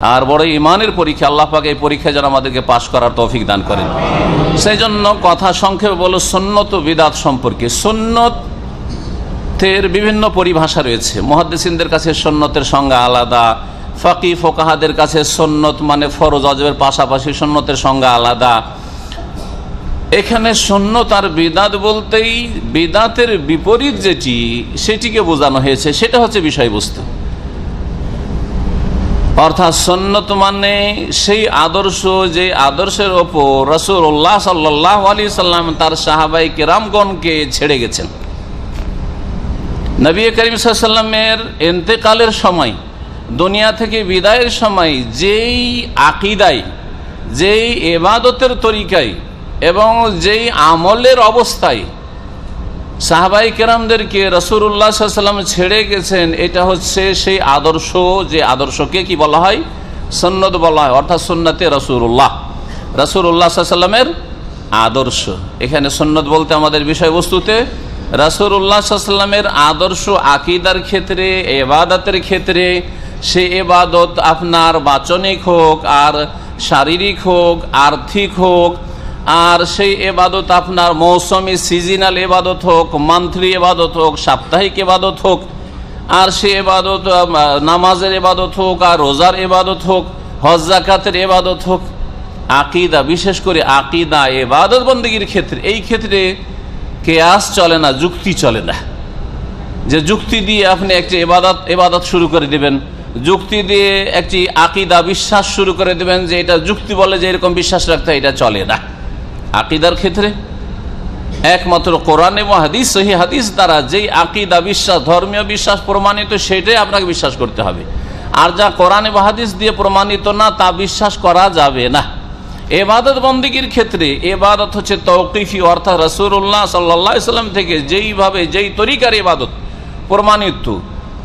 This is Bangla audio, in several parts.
আর বড় ইমানের পরীক্ষা, আল্লাহ পাক এই পরীক্ষা যেন আমাদেরকে পাশ করার তৌফিক দান করেন। সেই জন্য কথা সংক্ষেপে বলো সন্ন্যত বিদাত সম্পর্কে। সন্ন্যতের বিভিন্ন পরিভাষা রয়েছে। মহাদ্দেসিনদের কাছে সন্ন্যতের সংজ্ঞা আলাদা, ফাকি ফোকাহাদের কাছে সন্ন্যত মানে ফরজ অজবের পাশাপাশি সন্ন্যতের সংজ্ঞা আলাদা। এখানে সন্ন্যত আর বিদাত বলতেই বিদাতের বিপরীত যেটি, সেটিকে বোঝানো হয়েছে। সেটা হচ্ছে বিষয়বস্তু। অর্থাৎ সন্ন্যত মানে সেই আদর্শ যে আদর্শের ওপর রসুল্লাহ সাল্লাহ আলী সাল্লাম তার সাহাবাই কেরামগণকে ছেড়ে গেছেন। নবী করিম সাল্লামের এন্তেকালের সময়, দুনিয়া থেকে বিদায়ের সময় যেই আকিদাই যেই এবাদতের তরিকায় এবং যেই আমলের অবস্থায় সাহাবাই কেরামদেরকে রসুল্লাহ সাল্লাম ছেড়ে গেছেন, এটা হচ্ছে সেই আদর্শ যে আদর্শকে কি বলা হয়? সন্ন্যত বলা হয়, অর্থাৎ সন্ন্যতে রসুল্লাহ রসুল্লাহ সাল্লামের আদর্শ। এখানে সন্ন্যত বলতে আমাদের বিষয়বস্তুতে রসুল্লাহ সাল্লামের আদর্শ আকিদার ক্ষেত্রে, এবাদতের ক্ষেত্রে, সে এবাদত আপনার বাচনিক হোক, আর শারীরিক হোক, আর্থিক হোক আর সেই এবাদত আপনার মৌসুমি সিজনাল এবাদত হোক, মান্থলি এবাদত হোক, সাপ্তাহিক এবাদত হোক, আর সে এবাদত নামাজের এবাদত হোক, আর রোজার এবাদত হোক, হজ জাকাতের এবাদত হোক, আকিদা, বিশেষ করে আকিদা, এবাদত বন্দীগীর ক্ষেত্রে, এই ক্ষেত্রে কেয়াস চলে না, যুক্তি চলে না। যে যুক্তি দিয়ে আপনি একটি এবাদত এবাদত শুরু করে দেবেন, যুক্তি দিয়ে একটি আকিদা, বিশ্বাস শুরু করে দেবেন যে এটা যুক্তি বলে যে এরকম বিশ্বাস রাখতে এটা চলে না। আকিদার ক্ষেত্রে? একমাত্র কোরআন এবং হাদিস, সহি হাদিস দ্বারা যেই আকিদা, বিশ্বাস, ধর্মীয় বিশ্বাস প্রমাণিত, সেটাই আপনাকে বিশ্বাস করতে হবে। আর যা কোরআন এবং হাদিস দিয়ে প্রমাণিত না, তা বিশ্বাস করা যাবে না। এবাদত বন্দীগীর ক্ষেত্রে, এবাদত হচ্ছে তৌকিফি, অর্থাৎ রসুল্লাহ সাল্লা সাল্লাম থেকে যেইভাবে, যেই তরিকার এবাদত প্রমাণিত,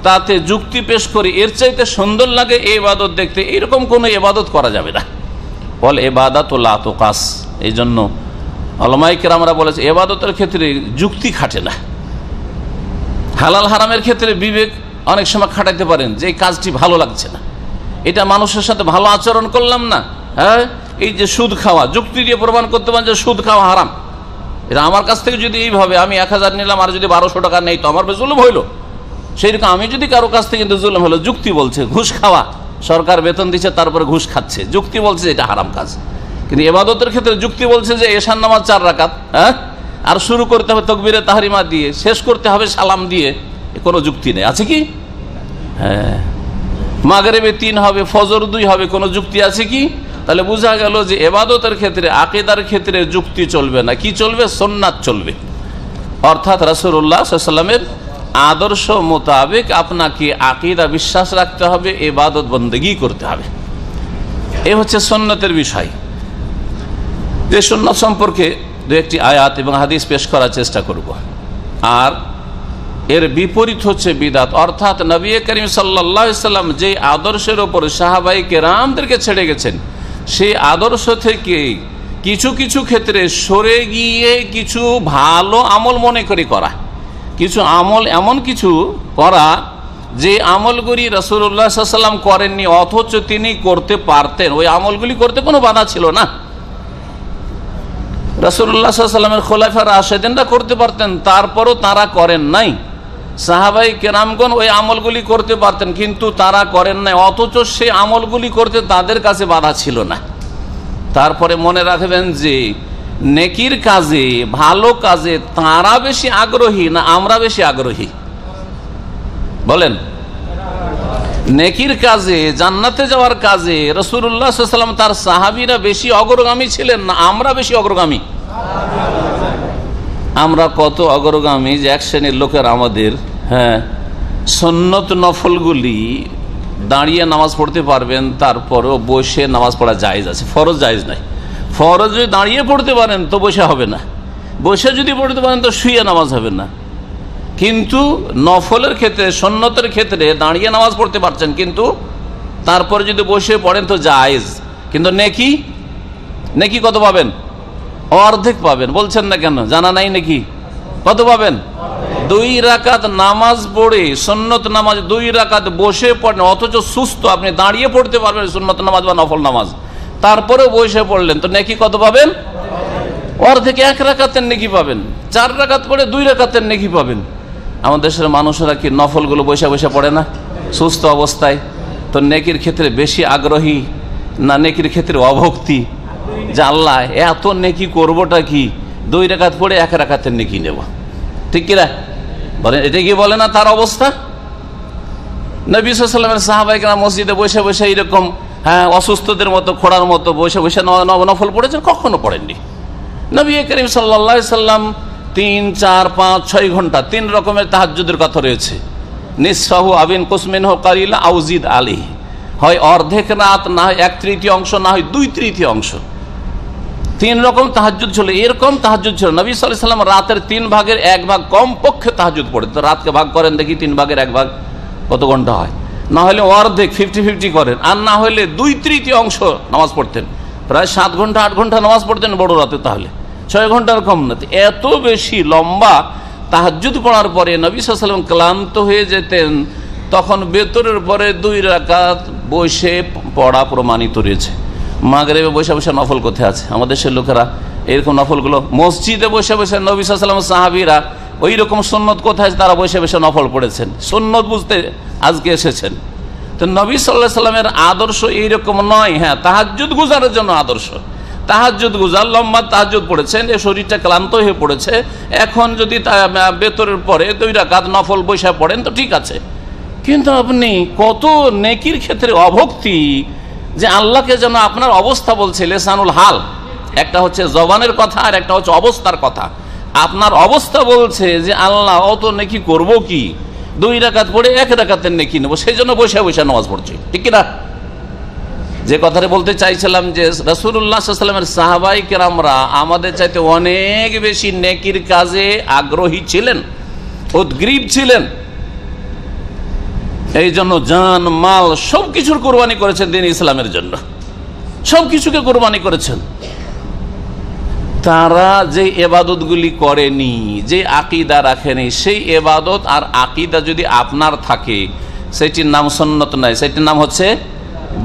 তাতে যুক্তি পেশ করে, এর চাইতে সুন্দর লাগে এই এবাদত দেখতে, এরকম কোনো এবাদত করা যাবে না। বল এবাদাত লাতকাস এই জন্য অলমাইকের আমরা বলেছি, এবাদতের ক্ষেত্রে যুক্তি খাটে না। হালাল হারামের ক্ষেত্রে বিবেক অনেক সময় খাটাইতে পারেন যে এই কাজটি ভালো লাগছে না। এটা মানুষের সাথে ভালো আচরণ করলাম না হ্যাঁ? এই যে সুদ খাওয়া, যুক্তি দিয়ে প্রমাণ করতে পারেন যে সুদ খাওয়া হারাম। এটা আমার কাছ থেকে যদি এইভাবে আমি এক হাজার নিলাম, আর যদি বারোশো টাকা নেই, তো আমার জুলুম হইল। সেইরকম আমি যদি কারও কাছ থেকে কিন্তু জুলুম হলো, যুক্তি বলছে, ঘুষ খাওয়া সরকার বেতন দিচ্ছে তারপরে ঘুষ খাচ্ছে। যুক্তি বলছে এটা হারাম কাজ। কিন্তু এবাদতের ক্ষেত্রে যুক্তি বলছে যে এশান নামাজ চার রাকাত হ্যাঁ? আর শুরু করতে হবে তকবিরে তাহারিমা দিয়ে, শেষ করতে হবে সালাম দিয়ে। কোনো যুক্তি নেই। আছে কি? হ্যাঁ। মাগরেবে তিন হবে, ফজর দুই হবে, কোনো যুক্তি আছে কি? তাহলে বোঝা গেল যে এবাদতের ক্ষেত্রে, আকেদার ক্ষেত্রে যুক্তি চলবে না। কি চলবে? সোননাথ চলবে। অর্থাৎ রাসুল্লাহ সাল্লামের আদর্শ মোতাবেক আপনাকে আকিদা বিশ্বাস রাখতে হবে এবাদত বন্দেগি করতে হবে। এ হচ্ছে সন্ন্যতের বিষয়। যে সন্ন্যত সম্পর্কে দু একটি আয়াত এবং হাদিস পেশ করার চেষ্টা করব। আর এর বিপরীত হচ্ছে বিদাত। অর্থাৎ নবী করিম সাল্লা সাল্লাম যে আদর্শের ওপর সাহাবাই কেরামদেরকে ছেড়ে গেছেন, সেই আদর্শ থেকে কিছু কিছু ক্ষেত্রে সরে গিয়ে কিছু ভালো আমল মনে করে করা। কিছু আমল এমন কিছু করা যে আমলগুলি রসুল্লাহ সাল্লাম করেননি, অথচ তিনি করতে পারতেন। ওই আমলগুলি করতে কোনো বাধা ছিল না। রসুল্লাহ সাল্লামের খোলাফার আশেদিনরা করতে পারতেন, তারপরও তারা করেন নাই। সাহাবাই কেরামগণ ওই আমলগুলি করতে পারতেন, কিন্তু তারা করেন নাই, অথচ সে আমলগুলি করতে তাদের কাছে বাধা ছিল না। তারপরে মনে রাখবেন যে নেকির কাজে, ভালো কাজে তারা বেশি আগ্রহী না আমরা বেশি আগ্রহী? বলেন। নেকির কাজে, জান্নাতে যাওয়ার কাজে রসুল্লাহ সাল্লাম তার সাহাবিরা বেশি অগ্রগামী ছিলেন না, আমরা বেশি অগ্রগামী। আমরা কত অগ্রগামী যে এক শ্রেণির লোকের আমাদের হ্যাঁ সন্নত নফলগুলি দাঁড়িয়ে নামাজ পড়তে পারবেন, তারপরেও বসে নামাজ পড়া জায়েজ আছে, ফরজ জায়েজ নাই। ফরজ যদি দাঁড়িয়ে পড়তে পারেন তো বসে হবে না। বসে যদি পড়তে পারেন তো শুয়ে নামাজ হবে না। কিন্তু নফলের ক্ষেত্রে, সন্ন্যতের ক্ষেত্রে দাঁড়িয়ে নামাজ পড়তে পারছেন, কিন্তু তারপরে যদি বসে পড়েন তো জায়েজ। কিন্তু নেকি? নেকি কত পাবেন? অর্ধেক পাবেন। বলছেন না কেন? জানা নাই নাকি? কত পাবেন? দুই রাকাত নামাজ পড়ে সুন্নত নামাজ, দুই রাকাত বসে পড়েন, অথচ সুস্থ আপনি দাঁড়িয়ে পড়তে পারবেন সুন্নত নামাজ বা নফল নামাজ। তারপরে বসে পড়লেন। তো নেকি কত পাবেন? ওর থেকে এক রাকাতের নেকি পাবেন। চার রাকাত পড়ে দুই রাকাতের নেকি পাবেন। আমাদের দেশের মানুষেরা কি নফলগুলো বসে বসে পড়ে না? সুস্থ অবস্থায়। তো নেকির ক্ষেত্রে বেশি আগ্রহী না নেকির ক্ষেত্রে অভক্তি? যে আল্লাহ, এত নেকি করবোটা কি? দুই রাকাত পড়ে এক রাকাতের নেকি নেব। ঠিক কিনা? বলেন, এটা কি বলে না তার অবস্থা? নবী সাল্লামের সাহাবাহিকরা মসজিদে বসে বসে এইরকম হ্যাঁ অসুস্থদের মতো, খোড়ার মতো, বসে বসে নফল পড়েছেন, কখনো পড়েননি। নবী করিম সাল্লা সাল্লাম তিন, চার, পাঁচ, ছয় ঘণ্টা তিন রকমের তাহাজ্জুদের কথা রয়েছে। নিঃসাহু আবিন কুসমিন কারিলা আউজিদ আলী। হয় অর্ধেক রাত, না হয় এক তৃতীয় অংশ, না হয় দুই তৃতীয় অংশ। তিন রকম তাহাজুদ ছিল। এরকম তাহাজুদ ছিল। নবী সাল্লাহ সাল্লাম রাতের তিন ভাগের এক ভাগ কমপক্ষে তাহাজুদ পড়ে তো রাতকে ভাগ করেন দেখি, তিন ভাগের এক ভাগ কত ঘণ্টা হয়? না হলে অর্ধেক ফিফটি ফিফটি করেন। আর না হলে দুই তৃতীয় অংশ নামাজ পড়তেন। প্রায় সাত ঘণ্টা, আট ঘণ্টা নামাজ পড়তেন বড় রাতে তাহলে। ছয় ঘণ্টার কম না। এত বেশি লম্বা তাহাজুদ পড়ার পরে নবী সাল্লাম ক্লান্ত হয়ে যেতেন, তখন বেতরের পরে দুই রাকাত বসে পড়া প্রমাণিত রয়েছে। মাগরেবে বসে বসে নফল কোথায় আছে? আমাদের দেশের লোকেরা এরকম নফলগুলো মসজিদে বসে বসে নবী সাল্লাম সাহাবিরা ওই রকম সন্ন্যত কোথায় তারা বসে বসে নফল পড়েছেন? সন্ন্যত বুঝতে আজকে এসেছেন। তো নবী সাল্লাহ সাল্লামের আদর্শ এইরকম নয়। হ্যাঁ তাহাজুদ গুজারের জন্য আদর্শ। তাহাজুদ গুজার, লম্বা তাহাজুদ পড়েছেন, এ শরীরটা ক্লান্ত হয়ে পড়েছে। এখন যদি বেতরের পরে দুই রাকাত নফল বৈশা পড়েন, তো ঠিক আছে। কিন্তু আপনি কত নেকির ক্ষেত্রে অভক্তি যে আল্লাহকে যেন আপনার অবস্থা বলছে, লেসানুল হাল। একটা হচ্ছে জবানের কথা আর একটা হচ্ছে অবস্থার কথা। আপনার অবস্থা বলছে যে আল্লাহ অত নেকি করব কি? দুই রাকাত পড়ে এক রাকাতের নেকি নেব, সেই জন্য বসে বসে নামাজ পড়ছে, ঠিক না যে কথাটা বলতে চাইছিলাম যে রসুল্লাহামের সাহাবাই কেরামরা আমাদের চাইতে অনেক বেশি নেকির কাজে আগ্রহী ছিলেন, উদ্গ্রীব ছিলেন। এই জন্য জান, মাল সব কিছুর কোরবানি করেছেন দিন ইসলামের জন্য। সব কিছুকে কোরবানি করেছেন। তারা যে এবাদতগুলি করেনি, যে আকিদা রাখেনি, সেই এবাদত আর আকিদা যদি আপনার থাকে, সেটির নাম সন্ন্যত নয় সেটির নাম হচ্ছে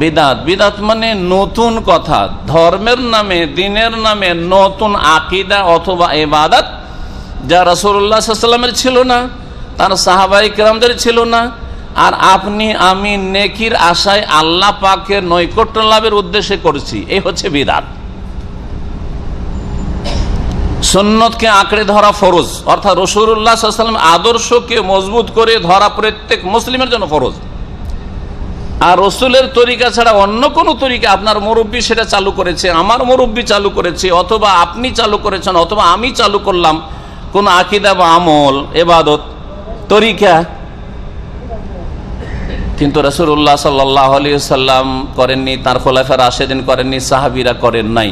বিদাত। বিদাত মানে নতুন কথা। ধর্মের নামে, দিনের নামে নতুন আকিদা অথবা এবাদত যা রসুল্লাহ সাল্লামের ছিল না, তার সাহাবাই কেরামদের ছিল না, আর আপনি, আমি নেকির আশায় আল্লাহ পাকের নৈকট্য লাভের উদ্দেশ্যে করছি। এই হচ্ছে বিদাত। সন্ন্যতকে আঁকড়ে ধরা ফরজ। অর্থাৎ রসুল্লাহ সাল্লাম আদর্শকে মজবুত করে ধরা প্রত্যেক মুসলিমের জন্য ফরজ। আর রসুলের তরিকা ছাড়া অন্য কোনো তরিকা আপনার মুরব্বী সেটা চালু করেছে, আমার মুরব্বী চালু করেছে, অথবা আপনি চালু করেছেন, অথবা আমি চালু করলাম, কোন আকিদা বা আমল, এবাদত, তরিকা। কিন্তু রসুল্লাহ সাল্লাহ আলী সাল্লাম করেননি, তার খোলাফের আশেদিন করেননি, সাহাবিরা করেন নাই।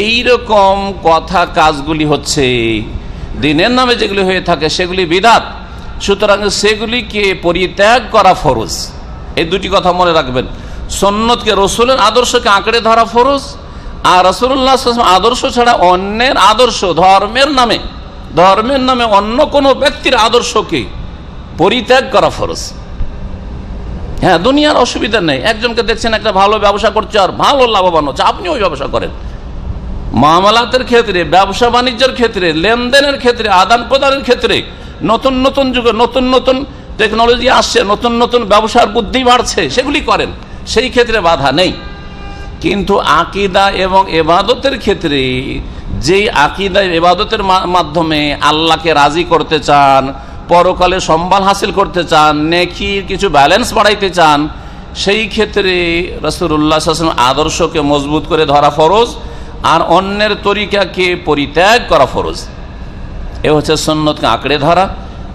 এই রকম কথা কাজগুলি হচ্ছে। দিনের নামে যেগুলি হয়ে থাকে সেগুলি বিধাত সুতরাং সেগুলিকে পরিত্যাগ করা ফরজ। এই দুটি কথা মনে রাখবেন। সন্ন্যতকে রসুলের আদর্শকে আঁকড়ে ধরা ফরজ, আর রসুল্লাহ আদর্শ ছাড়া অন্যের আদর্শ ধর্মের নামে ধর্মের নামে অন্য কোনো ব্যক্তির আদর্শকে পরিত্যাগ করা ফরজ। হ্যাঁ দুনিয়ার অসুবিধা নেই। একজনকে দেখছেন একটা ভালো ব্যবসা করছে আর ভালো লাভবান হচ্ছে। আপনি ওই ব্যবসা করেন। মামলাতের ক্ষেত্রে, ব্যবসা বাণিজ্যের ক্ষেত্রে, লেনদেনের ক্ষেত্রে, আদান প্রদানের ক্ষেত্রে নতুন নতুন যুগে নতুন নতুন টেকনোলজি আসছে, নতুন নতুন ব্যবসার বুদ্ধি বাড়ছে, সেগুলি করেন। সেই ক্ষেত্রে বাধা নেই। কিন্তু আকিদা এবং এবাদতের ক্ষেত্রে যেই আকিদা এবাদতের মাধ্যমে আল্লাহকে রাজি করতে চান, পরকালে সম্মান হাসিল করতে চান, নেকির কিছু ব্যালেন্স বাড়াইতে চান, সেই ক্ষেত্রে রসুল্লাহ আদর্শকে মজবুত করে ধরা ফরজ। আর অন্যের তরিকাকে পরিত্যাগ করা ফরজ। এ হচ্ছে সন্ন্যতকে আঁকড়ে ধরা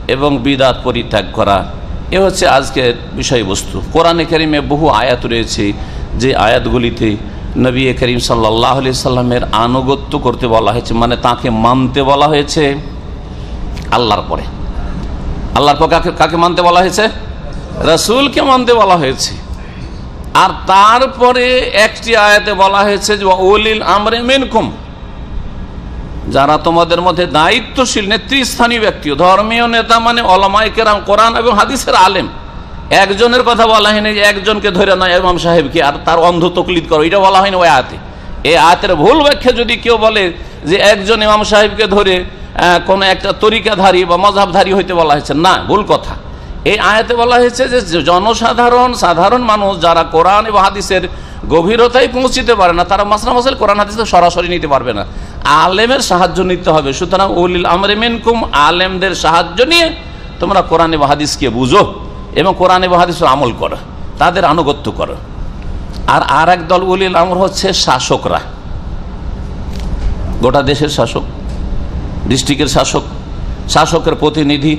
এবং বিদাত পরিত্যাগ করা। এ হচ্ছে আজকের বিষয়বস্তু। কোরআনে করিমে বহু আয়াত রয়েছে যে আয়াতগুলিতে নবী করিম সাল্লাহ আলি সাল্লামের আনুগত্য করতে বলা হয়েছে মানে তাকে মানতে বলা হয়েছে আল্লাহর পরে। আল্লাহর পর কাকে কাকে মানতে বলা হয়েছে? রসুলকে মানতে বলা হয়েছে। আর তারপরে একটি আয়াতে বলা হয়েছে যে ওলিল আমরে মিনকুম। যারা তোমাদের মধ্যে দায়িত্বশীল নেতৃস্থানীয় ব্যক্তি ধর্মীয় নেতা মানে অলমাই কেরাম, কোরআন এবং হাদিসের আলেম, একজনের কথা বলা হয়নি যে একজনকে ধরে না ইমাম সাহেবকে আর তার অন্ধ তকলিদ করো, এটা বলা হয়নি ওই আয়াতে। এই আয়াতের ভুল ব্যাখ্যা যদি কেউ বলে যে একজন ইমাম সাহেবকে ধরে কোনো একটা তরিকাধারী বা মজাবধারী হইতে বলা হয়েছে, না, ভুল কথা। এই আয়াতে বলা হয়েছে যে জনসাধারণ, সাধারণ মানুষ যারা কোরআন এবং হাদিসের গভীরতায় পৌঁছিতে পারে না, তারা মাসলা মাসাল কোরআন হাদিস সরাসরি নিতে পারবে না। আলেমের সাহায্য নিতে হবে। সুতরাং উলিল আমরে মিনকুম, আলেমদের সাহায্য নিয়ে তোমরা কোরআন এবং হাদিসকে বুঝো এবং কোরআন এবং আমল করো, তাদের আনুগত্য করো। আর আর এক দল উলিল আমর হচ্ছে শাসকরা। গোটা দেশের শাসক, ডিস্ট্রিক্টের শাসক, শাসকের প্রতিনিধি